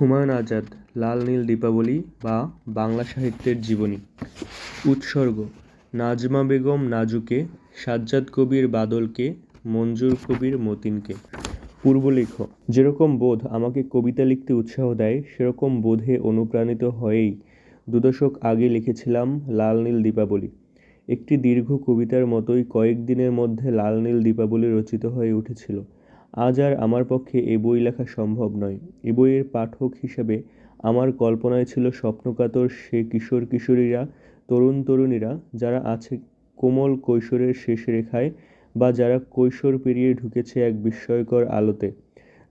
হুমায়ুন আজাদ, লাল নীল দীপাবলি বা বাংলা সাহিত্যের জীবনী। উৎসর্গ, নাজমা বেগম নাজুকে, সাজ্জাদ কবির বাদলকে, মঞ্জুর কবির মতিনকে। পূর্বলেখ, যেরকম বোধ আমাকে কবিতা লিখতে উৎসাহ দেয়, সেরকম বোধে অনুপ্রাণিত হয়েই দুদশক আগে লিখেছিলাম লাল নীল দীপাবলি। একটি দীর্ঘ কবিতার মতোই কয়েক দিনের মধ্যে লাল নীল দীপাবলি রচিত হয়ে উঠেছিল। আজ আর আমার পক্ষে এ বই লেখা সম্ভব নয়। এ বইয়ের পাঠক হিসেবে আমার কল্পনায় ছিল স্বপ্নকাতর সে কিশোর কিশোরীরা, তরুণ তরুণীরা, যারা আছে কোমল কৈশোরের শেষ রেখায় বা যারা কৈশোর পেরিয়ে ঢুকেছে এক বিস্ময়কর আলোতে,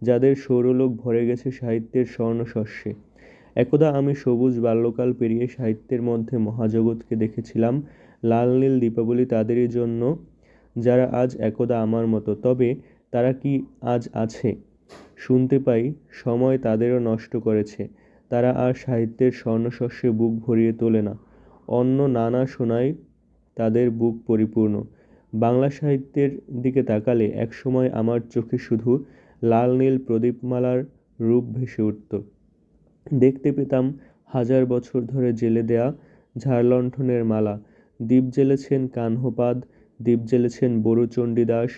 যাদের সৌরলোক ভরে গেছে সাহিত্যের স্বর্ণশস্যে। একদা আমি সবুজ বাল্যকাল পেরিয়ে সাহিত্যের মধ্যে মহাজগৎকে দেখেছিলাম, লাল নীল দীপাবলি তাদেরই জন্য, যারা আজ একদা আমার মতো। তবে তারা কি আজ আছে? শুনতে পাই সময় তাদেরও নষ্ট করেছে। তারা আর সাহিত্যের স্বর্ণশস্যে বুক ভরিয়ে তোলে না। অন্য নানা শোনায় তাদের বুক পরিপূর্ণ। বাংলা সাহিত্যের দিকে তাকালে একসময় আমার চোখে শুধু লাল নীল প্রদীপমালার রূপ ভেসে উঠত। দেখতে পেতাম হাজার বছর ধরে জেলে দেয়া ঝাড়লণ্ঠনের মালা। দ্বীপ জ্বেলেছেন কানহপাদ, দ্বীপ জ্বেলেছেন বড়ু চণ্ডীদাস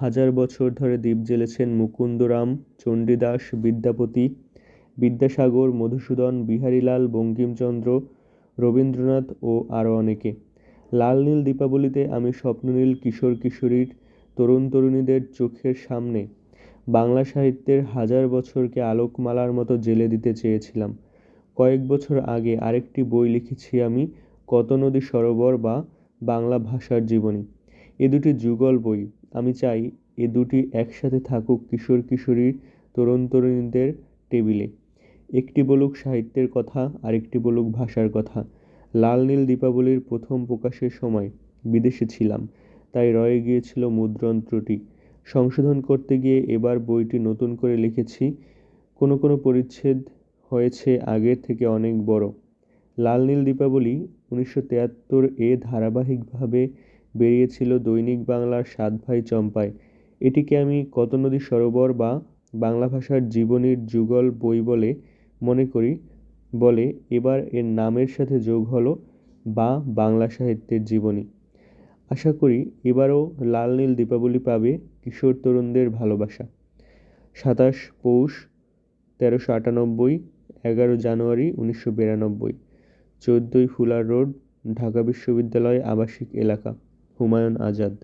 হাজার বছর ধরে দ্বীপ জ্বেলেছেন মুকুন্দরাম, চণ্ডীদাস, বিদ্যাপতি, বিদ্যাসাগর, মধুসূদন, বিহারীলাল, বঙ্কিমচন্দ্র, রবীন্দ্রনাথ ও আরও অনেকে। লাল নীল দীপাবলিতে আমি স্বপ্ননীল কিশোর কিশোরীর, তরুণ তরুণীদের চোখের সামনে বাংলা সাহিত্যের হাজার বছরকে আলোকমালার মতো জেলে দিতে চেয়েছিলাম। কয়েক বছর আগে আরেকটি বই লিখেছি আমি, কত নদী সরোবর বা বাংলা ভাষার জীবনী। এ দুটি যুগল বই। আমি চাই এ দুটি একসাথে থাকুক কিশোর কিশোরীর তরুণ তরুণীদের টেবিলে। একটি বলুক সাহিত্যের কথা, আরেকটি বলুক ভাষার কথা। লাল নীল দীপাবলির প্রথম প্রকাশের সময় বিদেশে ছিলাম, তাই রয়ে গিয়েছিল মুদ্রণ ত্রুটি সংশোধন করতে গিয়ে এবার বইটি নতুন করে লিখেছি। কোনো কোনো পরিচ্ছেদ হয়েছে আগের থেকে অনেক বড়। লাল নীল দীপাবলি উনিশশো তেয়াত্তর এ ধারাবাহিকভাবে বেরিয়েছিল দৈনিক বাংলার সাত ভাই চম্পায়। এটিকে আমি কত নদী সরোবর বা বাংলা ভাষার জীবনীর যুগল বই বলে মনে করি। বলে এবার এর নামের সাথে যোগ হলো বা বাংলা সাহিত্যের জীবনী। আশা করি এবারও লাল নীল দীপাবলি পাবে কিশোর তরুণদের ভালোবাসা। সাতাশ পৌষ তেরোশো আটানব্বই, এগারো জানুয়ারি উনিশশো বিরানব্বই। চোদ্দোই ফুলার রোড, ঢাকা বিশ্ববিদ্যালয় আবাসিক এলাকা। হুমায়ুন আজাদ।